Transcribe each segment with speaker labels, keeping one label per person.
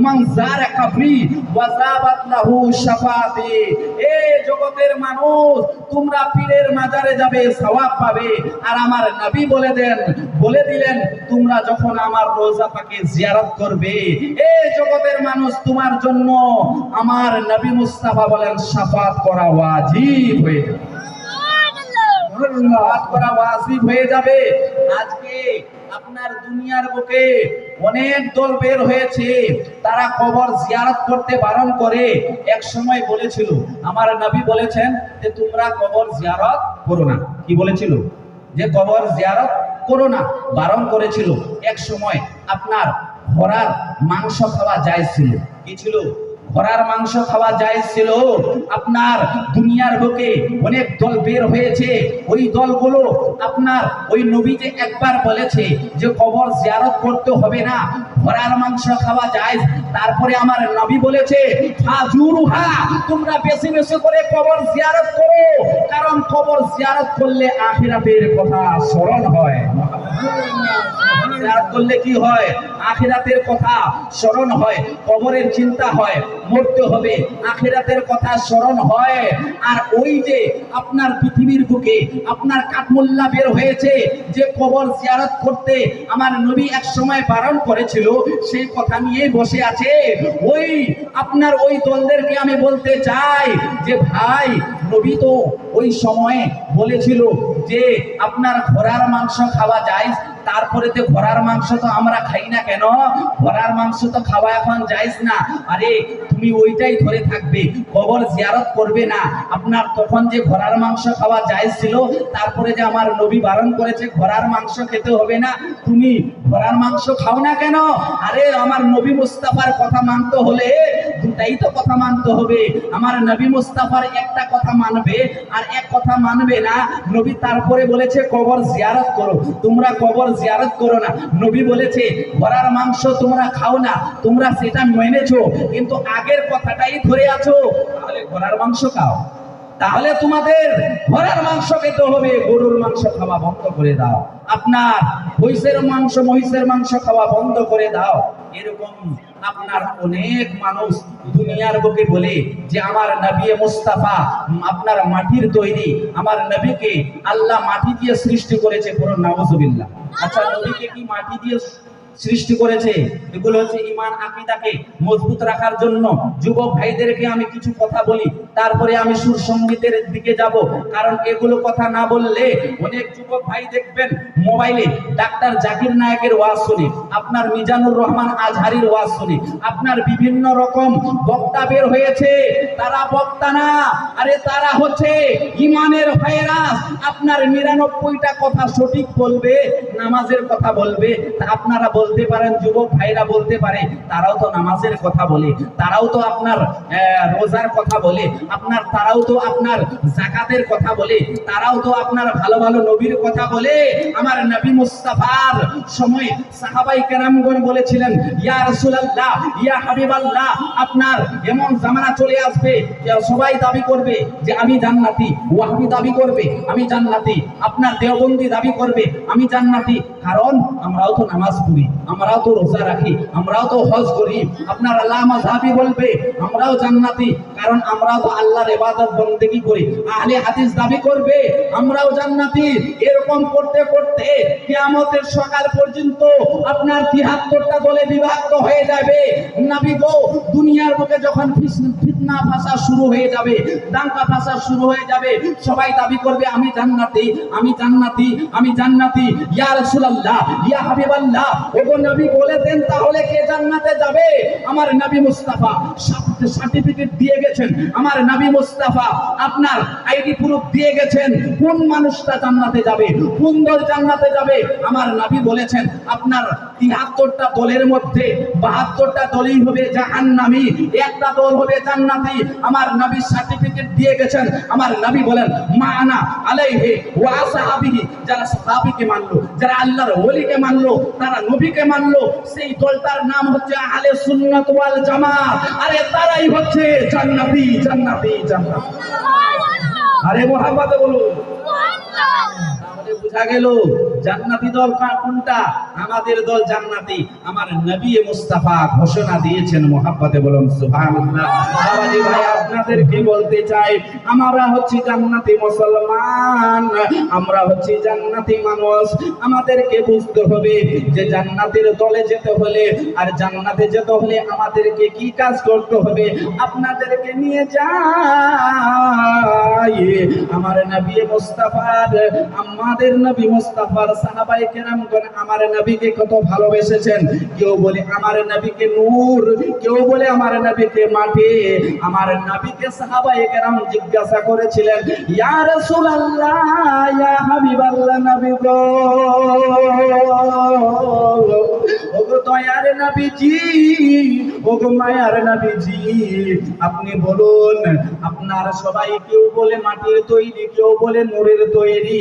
Speaker 1: মান মানুষ মাজারে যাবে, সওয়াব পাবে। আর আমার নবী বলে দেন, বলে দিলেন, তোমরা যখন আমার জিয়ারত করবে, এ জগতের মানুষ, তোমার জন্য আমার নবী মুস্তাফা বলেন, শাফাত করা ওয়াজিব হয়ে যাবে। করা ওয়াজিব হয়ে যাবে। আজকে আপনার দুনিয়ার বুকে অনেক দল বের হয়েছে। তারা কবর জিয়ারত করতে বারণ করে। এক সময় বলেছিল, আমার নবী বলেছেন যে, তোমরা কবর জিয়ারত করো না। কি বলেছিল? যে, কবর জিয়ারত করো না। বারণ করেছিল। এক সময় আপনার ঘোড়ার মাংস খাওয়া যায় ছিল। কি ছিল? ঘোড়ার মাংস খাওয়া যায় ছিল। আপনার দুনিয়ার বুকে অনেক দল বের হয়েছে। ওই দলগুলো আপনার ওই নবী যে একবার বলেছে যে কবর জিয়ারত করতে হবে না, ঘোড়ার মাংস খাওয়া যায় তারপরে আমার নবী বলেছে, ফাজুরুহা, তোমরা বেশি বেশি করে কবর জিয়ারত করো, কারণ কবর জিয়ারত করলে আখিরাতের কথা স্মরণ হয়। করলে কি হয়? কথা স্মরণ হয়, কবরের চিন্তা হয়, মরতে হবে। কথা স্মরণ হয়। আর ওই যে আপনার পৃথিবীর বুকে আপনার কাঠমোল্লা বের হয়েছে, যে কবর জিয়ারত করতে আমার নবী এক সময় বারণ করেছিল, সেই কথা নিয়ে বসে আছে। ওই আপনার ওই দলদেরকে আমি বলতে চাই যে, ভাই নবী তো ওই সময়ে বলেছিল যে, আপনার ঘোড়ার মাংস খাওয়া যায় তারপরে তো ঘোড়ার মাংস তো আমরা খাই না কেন? ঘোড়ার মাংস তো খাওয়া এখন যাইস না। আরে, তুমি ওইটাই ধরে থাকবে, কবর জিয়ারত করবে না। আপনার তখন যে ঘোড়ার মাংস খাওয়া যাইজ ছিল, তারপরে যে আমার নবী বারণ করেছে, ঘোড়ার মাংস খেতে হবে না, তুমি ঘোড়ার মাংস খাও না কেন? আরে, আমার নবী মুস্তাফার কথা মানতে হলে দুটাই তো কথা মানতে হবে। আমার নবী মুস্তাফার একটা কথা মানবে আর এক কথা মানবে না। নবী তারপরে বলেছে, কবর জিয়ারত করো। তোমরা কবর জিয়ারত করো না। নবী বলেছে, ঘোড়ার মাংস তোমরা খাও না, তোমরা সেটা মেনেছো। কিন্তু আগের কথাটাই ধরে আছো। তাহলে ঘোড়ার মাংস খাও। তাহলে তোমাদের ঘোড়ার মাংস খেতে হবে। গরুর মাংস খাওয়া বন্ধ করে দাও। আপনার মহিষের মাংস মহিষের মাংস খাওয়া বন্ধ করে দাও। এরকম আপনার অনেক মানুষ দুনিয়ার বুকে বলে যে, আমার নবী মুস্তাফা আপনার মাটির তৈরি। আমার নবীকে আল্লাহ মাটি দিয়ে সৃষ্টি করেছে পুরো নাওজুবিল্লাহ আচ্ছা নবীকে কি মাটি দিয়ে সৃষ্টি করেছে? এগুলো হচ্ছে ইমান, আকিদাকে মজবুত রাখার জন্য। যুবক ভাইদেরকে আমি কিছু কথা বলি। তারপরে আমি সুর সঙ্গীতের দিকে যাব। কারণ এগুলো কথা না বললে অনেক যুবক ভাই দেখবেন, মোবাইলে ডাক্তার জাকির নায়কের ওয়াজ শুনে, আপনার মিজানুর রহমান আজহারির ওয়াজ শুনে, আপনার বিভিন্ন রকম বক্তা বের হয়েছে। তারা বক্তা না, আরে তারা হচ্ছে ইমানের ভাইরাস। আপনার নিরানব্বইটা কথা সঠিক বলবে, নামাজের কথা বলবে। আপনারা বলতে পারেন, যুবক ভাইরা বলতে পারে, তারাও তো নামাজের কথা বলে, তারাও তো আপনার রোজার কথা বলে। আপনার, তারাও তো আপনার জাকাতের কথা বলে, তারাও তো আপনার ভালো ভালো নবীর কথা বলে। আমার নবী মুস্তাফার সময় সাহাবাই কেরামগণ বলেছিলেন, ইয়া রাসূলুল্লাহ, ইয়া হাবিবাল্লাহ, আপনার এমন জামানা চলে আসবে সবাই দাবি করবে যে আমি জান্নাতি, ওয়াহাবি দাবি করবে, আমি জান্নাতি, আপনার দেওবন্দি দাবি করবে, আমি জান্নাতি। কারণ আমরাও তো নামাজ পড়ি, আমরাও তো রোজা রাখি, আমরাও তো হজ করি। আপনার আল্লাহ মাযহাবি বলবে, আমরাও জান্নাতি, কারণ আমরাও তো আল্লাহর ইবাদত বন্দেগী করি। আহলে হাদিস দাবি করবে, আমরাও জান্নাতি। এরকম করতে করতে কিয়ামতের সকাল পর্যন্ত আপনার তিয়াত্তরটা দলে বিভক্ত হয়ে যাবে। নবী গো, দুনিয়ার বুকে যখন ফিতনা ফাসা শুরু হয়ে যাবে, দাঙ্গা ফাসা শুরু হয়ে যাবে, সবাই দাবি করবে, আমি জান্নাতি আমি জান্নাতি আমি জান্নাতি। ইয়া রাসূলুল্লাহ ইয়া হাবিবাল্লাহ। ওগো নবী বলে দেন তাহলে কে জান্নাতে যাবে, আমার নবী মুস্তাফা সার্টিফিকেট দিয়ে গেছেন। আমার নবী মুস্তাফা আপনার আইডি প্রুফ দিয়ে গেছেন। কোন মানুষটা জান্নাতে যাবে, কোন দল জান্নাতে যাবে? আমার নবী বলেছেন, আপনার তিয়াত্তরটা দলের মধ্যে বাহাত্তরটা দলই হবে জাহান্নামী, একটা দল হবে জান্নাতি। আমার নবী সার্টিফিকেট দিয়ে গেছেন। আমার নবী বলেন মা আনা আলাইহি ওয়া আসহাবিহি যারা সাহাবীকে মানলো, যারা আল্লাহর ওলিকে মানলো, তারা নবীকে মানলো। সেই দলটার নাম হচ্ছে আহলে সুন্নাত ওয়াল জামাত। আরে তারাই হচ্ছে জান্নাতি জান্নাতি জান্নাতি। আরে মোহাম্মদ বলুন। বুঝা গেল, জান্নাতি দল কোনটা? আমাদের দল জান্নাতি। আমার নবী মুস্তাফা ঘোষণা দিয়েছেন মোহাব্বতে বলুন, সুবহানাল্লাহ। বাবাজি ভাই, আপনাদেরকে বলতে চাই, আমরা হচ্ছি জান্নাতি মুসলমান, আমরা হচ্ছি জান্নাতি মানুষ। আমাদেরকে বুঝতে হবে যে জান্নাতের দলে যেতে হলে আর জান্নাতে যেতে হলে আমাদেরকে কি কাজ করতে হবে। আপনাদেরকে নিয়ে যাই। আমার নবী মুস্তাফার আমাদের নবী মুস্তাফার সাহাবাই কেরামগণ আমার নবীকে কত ভালোবেসেছেন? কেউ বলে আমার নবীকে নূর, কেউ বলে আমার নবীকে মাটি। আমার নবীকে সাহাবাই কেরাম জিজ্ঞাসা করেছিলেন, ইয়া রাসূলুল্লাহ, ইয়া হাবিবাল্লাহ নবী গো। ওগো দয়ার নবীজি ওগো মায়ার নবীজি আপনি বলুন আপনার সবাই কেউ বলে মাটির তৈরি কেউ বলে নূরের তৈরি।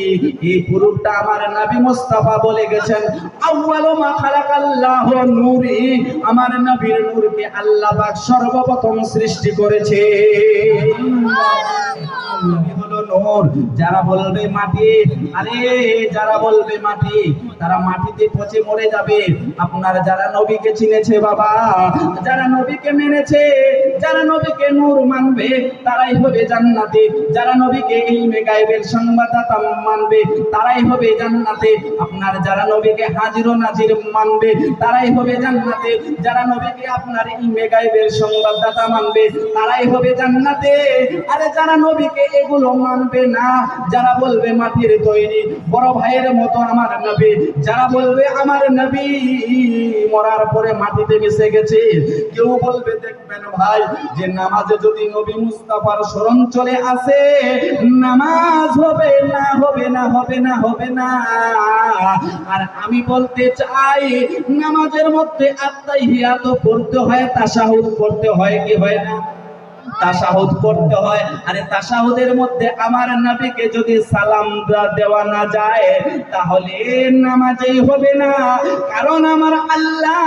Speaker 1: এই পুরুষটা আমার নবী মুস্তাফা বলে গেছেন আউয়ালু মা খালাকাল্লাহু নূরি। আমার নবীর নূরকে আল্লাহ পাক সর্বপ্রথম সৃষ্টি করেছে। নূর যারা বলবে মাটি, আরে যারা বলবে মাটি, তারা মাটিতে পচে মরে যাবে। আপনার যারা নবীকে চিনেছে বাবা, যারা নবীকে মেনেছে, যারা নবীকে নূর মানবে, তারাই হবে জান্নাতে। যারা নবীকে ইলমে গায়েবের সংবাদদাতা মানবে, তারাই হবে জান্নাতে। আপনার যারা নবীকে হাজির ও নাজির মানবে, তারাই হবে জান্নাতে। যারা নবীকে আপনার ইলমে গায়েবের সংবাদদাতা মানবে, তারাই হবে জান্নাতে। আরে যারা নবীকে এগুলো মানবে না, যারা বলবে মাটির তৈরি, বড় ভাইয়ের মতো আমার নবী। যারা বলবে আমার নবী, মরার পরে মাটিতে মিশে গেছে। কেউ বলবে, দেখবেন ভাই, যে নামাজে যদি নবী মুস্তাফার স্মরণ চলে আসে, নামাজ হবে না হবে না হবে না হবে না। আর আমি বলতে চাই, নামাজের মধ্যে আত্মাই হিয়াত পড়তে হয়, তাসাহুদ পড়তে হয় কি হয় না? তাসাহুদ করতে হয়। আরে তাসাহুদের মধ্যে আমার নবীকে যদি সালাম দেওয়া না যায়, তাহলে নামাজেই হবে না। কারণ আমার আল্লাহ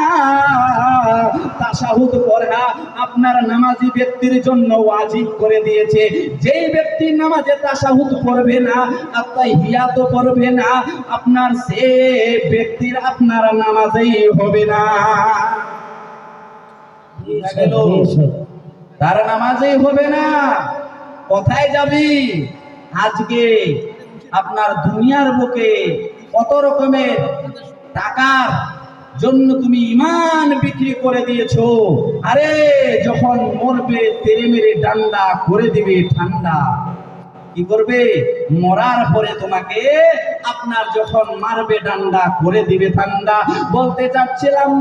Speaker 1: তাসাহুদ পড়া আপনার নামাজি ব্যক্তির জন্য ওয়াজিব করে দিয়েছে। যেই ব্যক্তি নামাজে তাসাহুদ পড়বে না আপনার হিয়াত পড়বে না, আপনার সে ব্যক্তির আপনার নামাজেই হবে না। গেল? তার নামাজেই হবে না। কোথায় যাবি? আজকে আপনার দুনিয়ার বুকে কত রকমের টাকার জন্য তুমি ইমান বিক্রি করে দিয়েছ? আরে, যখন মরবে তেরে মেরে ডান্ডা করে দিবে ঠান্ডা। কি করবে? মরার পরে তোমাকে আপনার যখন মারবে, ডান্ডা করে দিবে ঠান্ডা। বলতে চাচ্ছিলাম